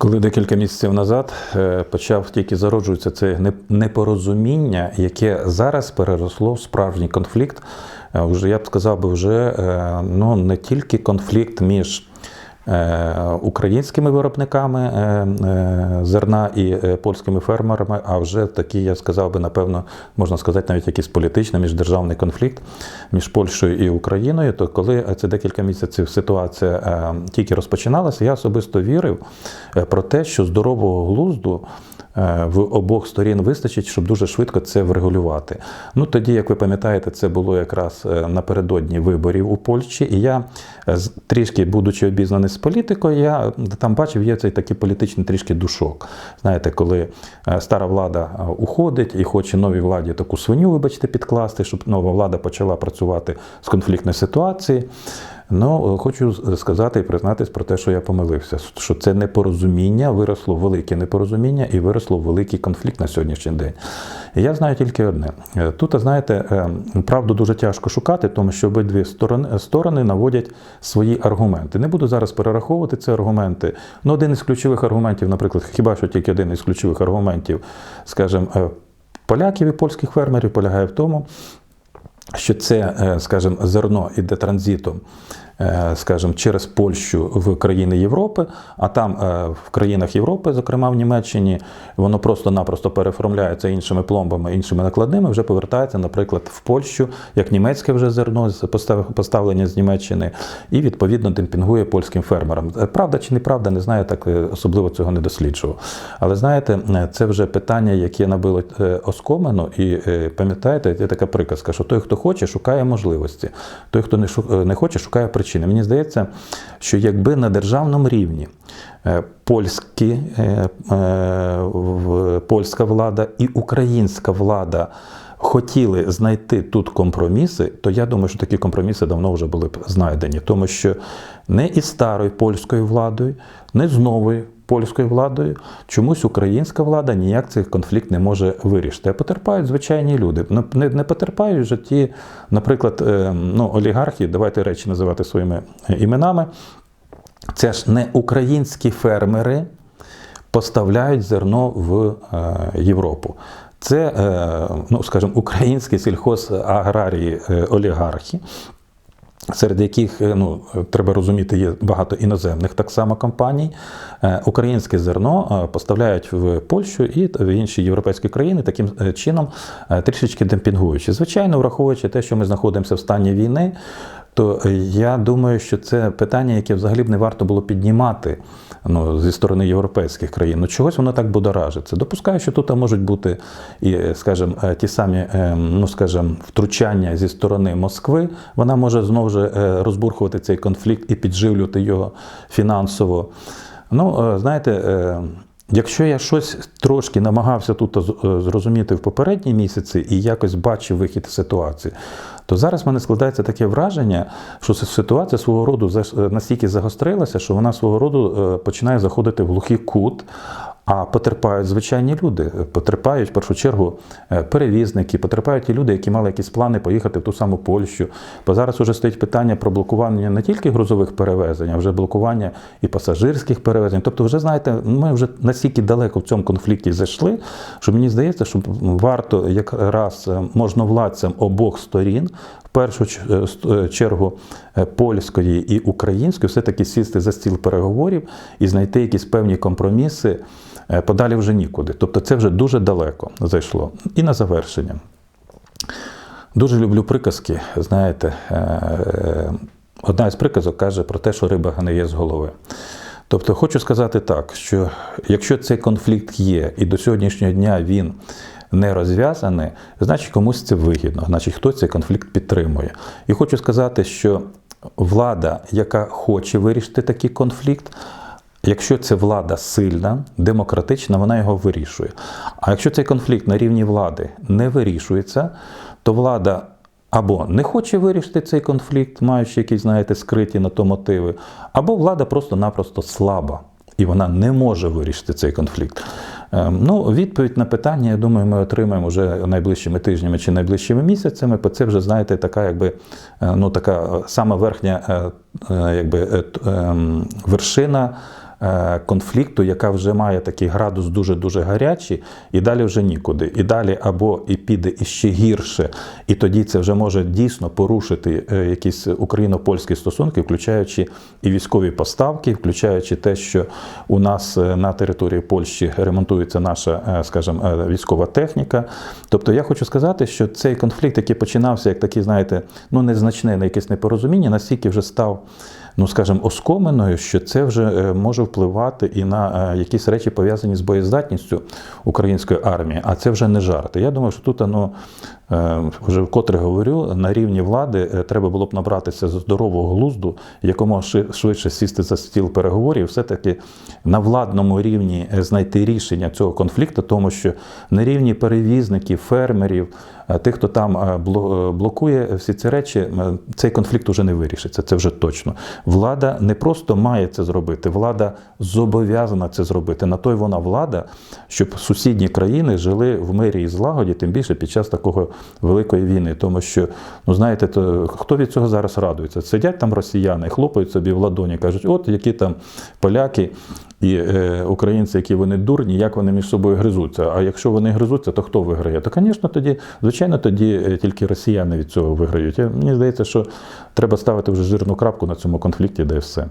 Коли декілька місяців назад е, почав тільки зароджуватися це не- непорозуміння, яке зараз переросло в справжній конфлікт, е, вже я б сказав би, вже е, ну, не тільки конфлікт між українськими виробниками е, е, зерна і е, польськими фермерами, а вже такий, я сказав би, напевно, можна сказати, навіть якийсь політичний міждержавний конфлікт між Польщею і Україною. То коли це декілька місяців ситуація е, тільки розпочиналася, я особисто вірив е, про те, що здорового глузду. Е, В обох сторін вистачить, щоб дуже швидко це врегулювати. Ну тоді, як ви пам'ятаєте, це було якраз е, напередодні виборів у Польщі, і я е, трішки, будучи обізнаний з політикою, я там бачив, є цей такий політичний трішки душок. Знаєте, коли стара влада уходить і хоче новій владі таку свиню, вибачте, підкласти, щоб нова влада почала працювати з конфліктної ситуації. Ну, е, хочу сказати і признатись про те, що я помилився, що це непорозуміння виросло велике непорозуміння і виросло великий конфлікт на сьогоднішній день. І я знаю тільки одне: Е, тут, знаєте, е, правду дуже тяжко шукати, тому що обидві сторони, сторони наводять свої аргументи. Не буду зараз перераховувати ці аргументи. Ну, один із ключових аргументів, наприклад, хіба що тільки один із ключових аргументів, скажімо, е, поляків і польських фермерів полягає в тому, що це, е, скажімо, зерно іде транзитом, скажімо, через Польщу в країни Європи, а там е, в країнах Європи, зокрема в Німеччині, воно просто-напросто переформляється іншими пломбами, іншими накладними, вже повертається, наприклад, в Польщу, як німецьке вже зерно поставлення з Німеччини, і відповідно демпінгує польським фермерам. Е, Правда чи неправда, не знаю, так е, особливо цього не досліджував. Але знаєте, е, це вже питання, яке набило е, оскомину, і е, пам'ятаєте, є така приказка, що той, хто хоче, шукає можливості, той, хто не е, хоче, шукає причини. Мені здається, що якби на державному рівні е, польські, е, е, польська влада і українська влада. Хотіли знайти тут компроміси, то я думаю, що такі компроміси давно вже були б знайдені, тому що не із старою польською владою, не з новою польською владою чомусь українська влада ніяк цей конфлікт не може вирішити. А потерпають звичайні люди. Ну, Не, не потерпають вже ті, наприклад, е, ну, олігархи, давайте речі називати своїми іменами. Це ж не українські фермери поставляють зерно в е, Європу. Це, е, ну, скажімо, українські сільхозаграрії олігархи, серед яких е, ну, треба розуміти, є багато іноземних так само компаній. Е, Українське зерно е, поставляють в Польщу і в інші європейські країни таким чином трішечки демпінгуючи. Звичайно, враховуючи те, що ми знаходимося в стані війни. То я думаю, що це питання, яке взагалі б не варто було піднімати ну, зі сторони європейських країн. Ну чогось воно так будоражиться. Допускаю, що тут можуть бути і, скажімо, е, ті самі, е, ну скажімо, втручання зі сторони Москви. Вона може знову ж е, розбурхувати цей конфлікт і підживлювати його фінансово. Ну, знаєте. Якщо я щось трошки намагався тут е, зрозуміти в попередні місяці і якось бачив вихід ситуації, то зараз в мене складається таке враження, що ситуація свого роду е, настільки загострилася, що вона свого роду е, починає заходити в глухий кут. А потерпають звичайні люди. Потерпають в першу чергу е, перевізники, потерпають ті люди, які мали якісь плани поїхати в ту саму Польщу. Бо зараз вже стоїть питання про блокування не тільки грузових перевезень, а вже блокування і пасажирських перевезень. Тобто, вже знаєте, ми вже настільки далеко в цьому конфлікті зайшли, що мені здається, що варто якраз е, можновладцям обох сторін. В першу е, чергу польської і української все-таки сісти за стіл переговорів і знайти якісь певні компроміси. Е, Подалі вже нікуди. Тобто це вже дуже далеко зайшло. І на завершення. Дуже люблю приказки. Знаєте, е, одна із приказок каже про те, що риба гниє з голови. Тобто, хочу сказати так, що якщо цей конфлікт є і до сьогоднішнього дня він не розв'язаний, значить комусь це вигідно, значить хтось цей конфлікт підтримує. І хочу сказати, що влада, яка хоче вирішити такий конфлікт, Якщо це влада сильна, демократична, вона його вирішує. А якщо цей конфлікт на рівні влади не вирішується, то влада або не хоче вирішити цей конфлікт, маючи якісь, знаєте, скриті на то мотиви, або влада просто-напросто слаба. І вона не може вирішити цей конфлікт. Ем, Ну, відповідь на питання, я думаю, ми отримаємо вже найближчими тижнями чи найближчими місяцями. Бо це вже, знаєте, така, якби е, ну, така е, сама верхня е, якби, ем, вершина конфлікту, яка вже має такий градус дуже-дуже гарячий, і далі вже нікуди. І далі або і піде іще гірше, і тоді це вже може дійсно порушити е, якісь україно-польські стосунки, включаючи і військові поставки, включаючи те, що у нас е, на території Польщі ремонтується наша, е, скажімо, е, військова техніка. Тобто я хочу сказати, що цей конфлікт, який починався як такий, знаєте, ну незначне на якесь непорозуміння, настільки вже став. Ну, скажімо, оскоменою, що це вже е, може впливати і на е, якісь речі пов'язані з боєздатністю української армії, а це вже не жарти. Я думаю, що тут ну, вже вкотре говорю, на рівні влади е, треба було б набратися здорового глузду, якомога швидше сісти за стіл переговорів, все-таки на владному рівні е, знайти рішення цього конфлікту, тому що на рівні перевізників, фермерів, е, тих, хто там е, бло- е, блокує всі ці речі, е, цей конфлікт уже не вирішиться. Це вже точно. Влада не просто має це зробити, влада зобов'язана це зробити. На той вона влада, щоб сусідні країни жили в мирі і злагоді, тим більше під час такого великої війни. Тому що, ну знаєте, то хто від цього зараз радується? Сидять там росіяни, хлопають собі в ладоні, кажуть, от які там поляки. І е, українці, які вони дурні, як вони між собою гризуться. А якщо вони гризуться, то хто виграє? То, звісно, тоді, звичайно, тоді е, тільки росіяни від цього виграють. Мені здається, що треба ставити вже жирну крапку на цьому конфлікті, де все.